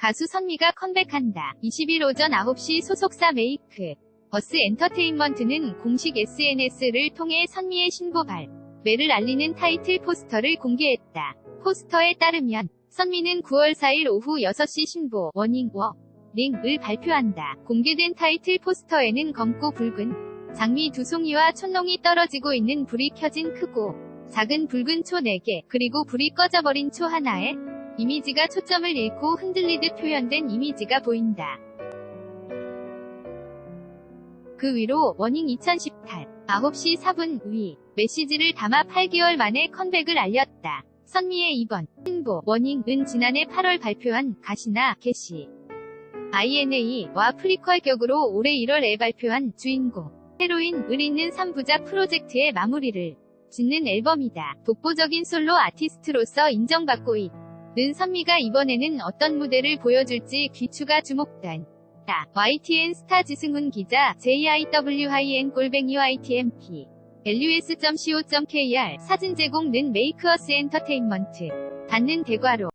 가수 선미가 컴백한다. 20일 오전 9시 소속사 메이크. 버스 엔터테인먼트는 공식 SNS를 통해 선미의 신보 발매를 알리는 타이틀 포스터를 공개했다. 포스터에 따르면 선미는 9월 4일 오후 6시 신보 워닝 워 링을 발표한다. 공개된 타이틀 포스터에는 검고 붉은 장미 두 송이와 촛농이 떨어지고 있는 불이 켜진 크고 작은 붉은 초 4개 그리고 불이 꺼져버린 초 하나에 이미지가 초점을 잃고 흔들리듯 표현된 이미지가 보인다. 그 위로 워닝 2018 9시 4분 위 메시지를 담아 8개월 만에 컴백을 알렸다. 선미의 이번 신보 워닝은 지난해 8월 발표한 가시나 개시 INA와 프리퀄 격으로 올해 1월에 발표한 주인공 헤로인을 잇는 3부작 프로젝트의 마무리를 짓는 앨범이다. 독보적인 솔로 아티스트로서 인정받고 있 는 선미가 이번에는 어떤 무대를 보여줄지 귀추가 주목된다. YTN 스타 지승훈 기자 JIWIN 골뱅이 YTMP lus.co.kr 사진 제공 는 메이크어스 엔터테인먼트. 받는 대괄호